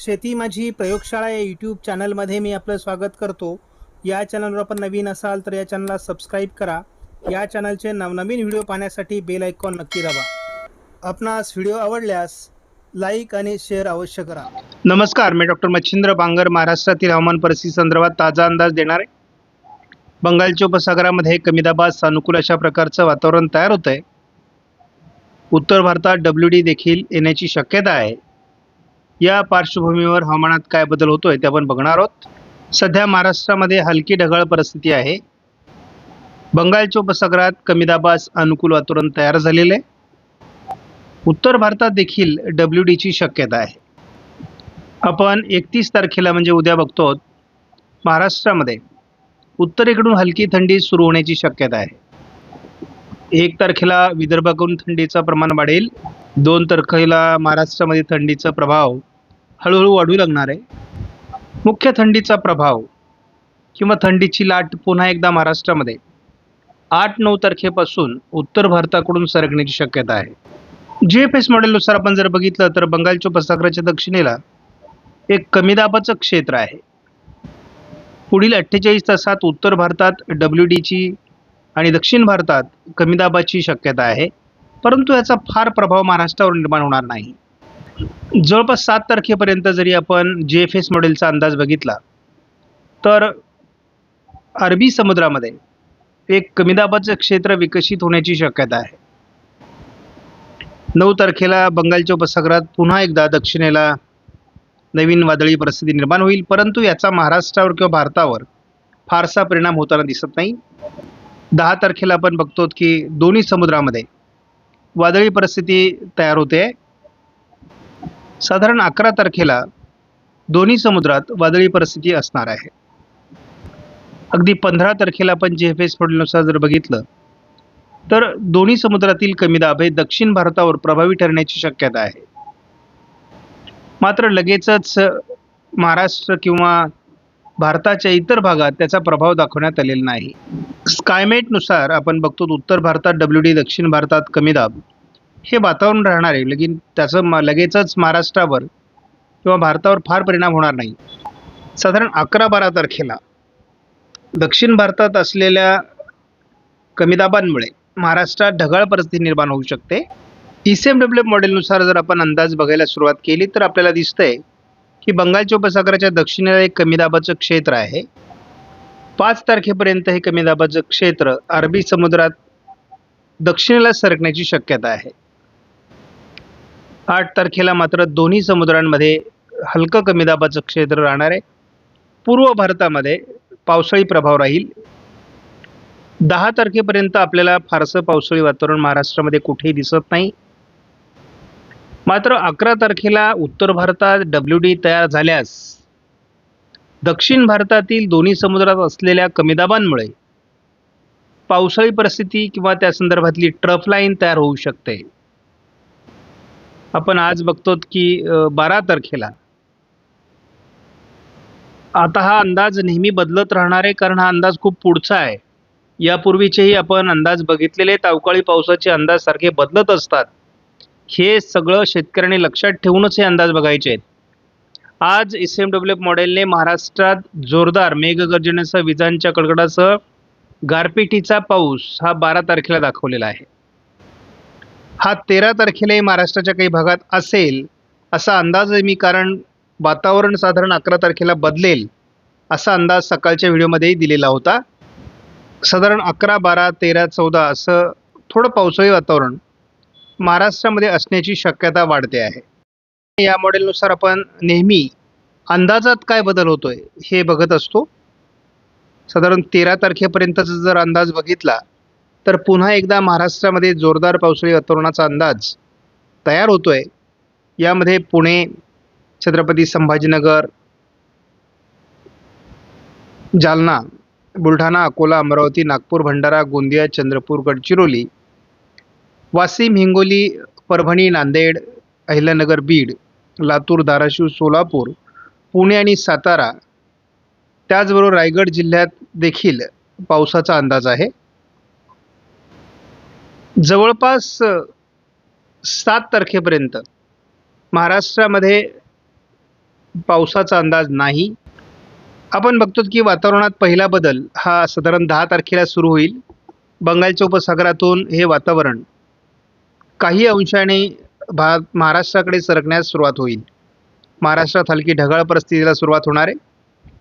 शेती माझी प्रयोगशाळा या यूट्यूब चॅनलमध्ये मी आपलं स्वागत करतो. या चॅनलवर आपण नवीन असाल तर या चॅनलला सबस्क्राईब करा. या चॅनलचे नवनवीन व्हिडिओ पाहण्यासाठी बेल आयकॉन नक्की दाबा. आपणास व्हिडिओ आवडल्यास लाईक आणि शेअर अवश्य करा. नमस्कार मी डॉक्टर मच्छिंद्र बांगर महाराष्ट्रातील हवामान परिस्थिती संदर्भात ताजा अंदाज देणार. आहे बंगालच्या उपसागरामध्ये कमी दाबात सानुकूल अशा प्रकारचं वातावरण तयार होतं आहे उत्तर भारतात डब्ल्यू डी देखील येण्याची शक्यता आहे. या पार्श्वभूमीवर हवामानात काय बदल होतोय ते आपण बघणार आहोत. सध्या महाराष्ट्रामध्ये हलकी ढगाळ परिस्थिती आहे. बंगालच्या उपसागरात कमी दाबास अनुकूल वातावरण तयार झालेलं आहे. उत्तर भारतात देखील डब्ल्यू डीची शक्यता आहे. आपण एकतीस तारखेला म्हणजे उद्या बघतो महाराष्ट्रामध्ये उत्तरेकडून हलकी थंडी सुरू होण्याची शक्यता आहे. एक तारखेला विदर्भाकडून थंडीचं प्रमाण वाढेल. दोन तारखेला महाराष्ट्रामध्ये थंडीचा प्रभाव हळूहळू वाढू लागणार आहे. मुख्य थंडीचा प्रभाव किंवा थंडीची लाट पुन्हा एकदा महाराष्ट्रामध्ये. आठ नऊ तारखेपासून उत्तर भारताकडून सरकण्याची शक्यता आहे. जी एफ एस मॉडेलनुसार आपण जर बघितलं तर बंगालच्या उपसागराच्या दक्षिणेला एक कमी दाबाचं क्षेत्र आहे. पुढील अठ्ठेचाळीस तासात उत्तर भारतात डब्ल्यू डीची आणि दक्षिण भारतात कमी दाबाची शक्यता आहे. परंतु याचा फार प्रभाव महाराष्ट्रावर निर्माण होणार नाही. जवळपास सात तारखेपर्यंत जरी आपण जे एफ एस मॉडेलचा अंदाज बघितला तर अरबी समुद्रामध्ये एक कमी दाबाचं क्षेत्र विकसित होण्याची शक्यता आहे. नऊ तारखेला बंगालच्या उपसागरात पुन्हा एकदा दक्षिणेला नवीन वादळी परिस्थिती निर्माण होईल परंतु याचा महाराष्ट्रावर किंवा भारतावर फारसा परिणाम होताना दिसत नाही. दहा तारखेला आपण बघतो की दोन्ही समुद्रामध्ये वादळी परिस्थिती तयार होते. साधारण अकरा तारखेला दोन्ही समुद्रात वादळी परिस्थिती असणार आहे. अगदी पंधरा तारखेला आपण जे एफ एस मॉडेलनुसार जर बघितलं तर दोन्ही समुद्रातील कमी दाब हे दक्षिण भारतावर प्रभावी ठरण्याची शक्यता आहे. मात्र लगेचच महाराष्ट्र किंवा भारताच्या इतर भागात त्याचा प्रभाव दाखवण्यात आलेला नाही. स्कायमेटनुसार आपण बघतो उत्तर भारतात डब्ल्यू डी दक्षिण भारतात कमी दाब. हे वातावरण राहणार आहे. लगीन त्याचं म लगेचच महाराष्ट्रावर किंवा भारतावर फार परिणाम होणार नाही. साधारण अकरा बारा तारखेला दक्षिण भारतात असलेल्या कमी दाबांमुळे महाराष्ट्रात ढगाळ परिस्थिती निर्माण होऊ शकते. ई सी एम डब्ल्यू मॉडेलनुसार जर आपण अंदाज बघायला सुरुवात केली तर आपल्याला दिसतंय की बंगालच्या उपसागराच्या दक्षिणेला एक कमी दाबाचं क्षेत्र आहे. पाच तारखेपर्यंत हे कमी दाबाचं क्षेत्र अरबी समुद्रात दक्षिणेला सरकण्याची शक्यता आहे. आठ तारखेला मात्र दोन्ही समुद्रांमध्ये हलकं कमी दाबाचं क्षेत्र राहणार आहे. पूर्व भारतामध्ये पावसाळी प्रभाव राहील. दहा तारखेपर्यंत आपल्याला फारसं पावसाळी वातावरण महाराष्ट्रामध्ये कुठेही दिसत नाही. मात्र अकरा तारखेला उत्तर भारतात डब्ल्यू डी तयार झाल्यास दक्षिण भारतातील दोन्ही समुद्रात असलेल्या कमी दाबांमुळे पावसाळी परिस्थिती किंवा त्या संदर्भातली ट्रफ लाईन तयार होऊ शकते. आपण आज बघतो की बारा तारखेला आता हा अंदाज नेहमी बदलत राहणार आहे कारण हा अंदाज खूप पुढचा आहे. यापूर्वीचेही आपण अंदाज बघितलेले आहेत अवकाळी पावसाचे अंदाज सारखे बदलत असतात. हे सगळं शेतकऱ्यांनी लक्षात ठेवूनच हे अंदाज बघायचे आहेत. आज एस एम डब्ल्यू एफ मॉडेलने महाराष्ट्रात जोरदार मेघगर्जनेसह विजांच्या कडकडासह गारपिटीचा पाऊस हा बारा तारखेला दाखवलेला आहे. हा तेरा तारखेलाही महाराष्ट्राच्या काही भागात असेल असा अंदाज आहे मी कारण वातावरण साधारण अकरा तारखेला बदलेल असा अंदाज सकाळच्या व्हिडिओमध्येही दिलेला होता. साधारण अकरा बारा तेरा चौदा असं थोडं पावसाळी वातावरण महाराष्ट्रामध्ये असण्याची शक्यता वाढते आहे. या मॉडेलनुसार आपण नेहमी अंदाजात काय बदल होतोय हे बघत असतो. साधारण तेरा तारखेपर्यंतचा जर अंदाज बघितला तर पुन्हा एकदा महाराष्ट्रामध्ये जोरदार पावसाळी वातावरणाचा अंदाज तयार होतो आहे यामध्ये पुणे छत्रपती संभाजीनगर जालना बुलढाणा अकोला अमरावती नागपूर भंडारा गोंदिया चंद्रपूर गडचिरोली वाशिम हिंगोली परभणी नांदेड अहिल्यानगर बीड लातूर धाराशिव सोलापूर पुणे आणि सातारा त्याचबरोबर रायगड जिल्ह्यात देखील पावसाचा अंदाज आहे. जवळपास सात तारखेपर्यंत महाराष्ट्रामध्ये पावसाचा अंदाज नाही. आपण बघतो की वातावरणात पहिला बदल हा साधारण दहा तारखेला सुरू होईल. बंगालच्या उपसागरातून हे वातावरण काही अंशाने भा महाराष्ट्राकडे सरकण्यास सुरुवात होईल. महाराष्ट्रात हलकी ढगाळ परिस्थितीला सुरुवात होणार आहे.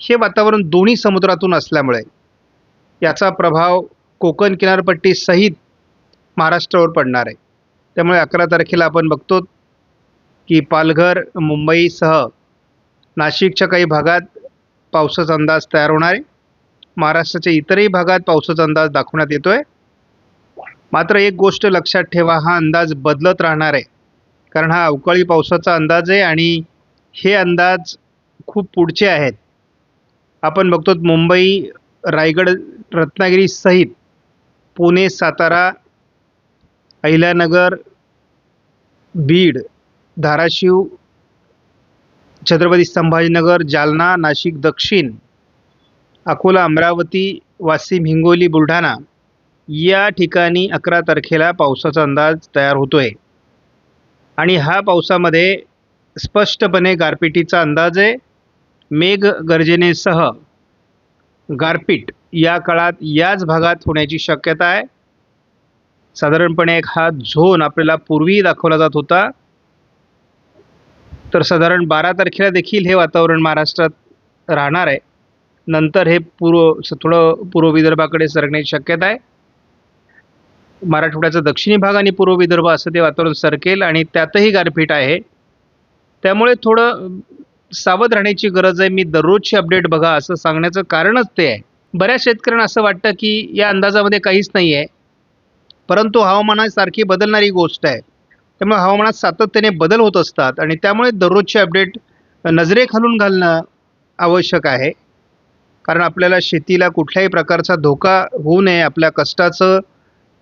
हे वातावरण दोन्ही समुद्रातून असल्यामुळे याचा प्रभाव कोकण किनारपट्टीसहित महाराष्ट्रावर पडणार आहे. त्यामुळे अकरा तारखेला आपण बघतो की पालघर मुंबईसह नाशिकच्या काही भागात पावसाचा अंदाज तयार होणार आहे. महाराष्ट्राच्या इतरही भागात पावसाचा अंदाज दाखवण्यात येतो आहे मात्र एक गोष्ट लक्षात ठेवा हा अंदाज बदलत राहणार आहे. कारण हा अवकाळी पावसाचा अंदाज आहे आणि हे अंदाज खूप पुढचे आहेत. आपण बघतो मुंबई रायगड रत्नागिरी सहित पुणे सातारा अहिल्यानगर बीड धाराशिव छत्रपती संभाजीनगर जालना नाशिक दक्षिण अकोला अमरावती वाशिम हिंगोली बुलढाणा या ठिकाणी अकरा तारखेला पावसाचा अंदाज तयार होतो आहे आणि हा पावसामध्ये स्पष्टपणे गारपिटीचा अंदाज आहे. मेघ गर्जनेसह गारपीट या काळात याच भागात होण्याची शक्यता आहे. साधारणपणे एक हा झोन आपल्याला पूर्वी दाखवला जात होता. तर साधारण बारा तारखेला देखील हे वातावरण महाराष्ट्रात राहणार आहे. नंतर हे पूर्व थोडं पूर्व विदर्भाकडे सरकण्याची शक्यता आहे. मराठवाड्याचा दक्षिणी भाग आणि पूर्व विदर्भ असं ते वातावरण सरकेल आणि त्यातही गारपीट आहे. त्यामुळे थोडं सावध राहण्याची गरज आहे. मी दररोजची अपडेट बघा असं सांगण्याचं कारणच ते आहे. बऱ्याच शेतकऱ्यांना असं वाटतं की या अंदाजामध्ये काहीच नाही आहे परंतु हवामानासारखी बदलणारी गोष्ट आहे. त्यामुळे हवामानात सातत्याने बदल होत असतात आणि त्यामुळे दररोजचे अपडेट नजरेखालून घालणं आवश्यक आहे. कारण आपल्याला शेतीला कुठल्याही प्रकारचा धोका होऊ नये आपल्या कष्टाचं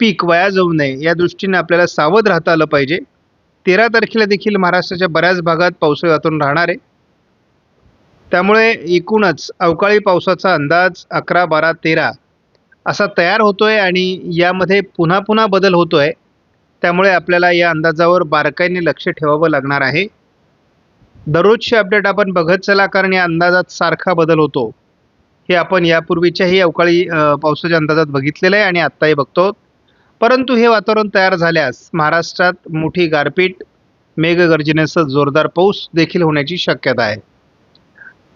पीक वाया जाऊ नये या दृष्टीने आपल्याला सावध राहता आलं पाहिजे. तेरा तारखेला देखील महाराष्ट्राच्या बऱ्याच भागात पावसाळी वातावरण राहणार आहे. त्यामुळे एकूणच अवकाळी पावसाचा अंदाज अकरा बारा तेरा असा तयार होतोय आणि यामध्ये पुन्हा पुन्हा बदल होतोय त्यामुळे आपल्याला या अंदाजावर बारकाईने लक्ष ठेवावं लागणार आहे. दररोजचे अपडेट आपण बघत चला कारण या अंदाजात सारखा बदल होतो. हे आपण यापूर्वीच्याही अवकाळी पावसाच्या अंदाजात बघितलेलं आहे आणि आत्ताही बघतो. परंतु हे वातावरण तयार झाल्यास महाराष्ट्रात मोठी गारपीट मेघगर्जनेसह जोरदार पाऊस देखील होण्याची शक्यता आहे.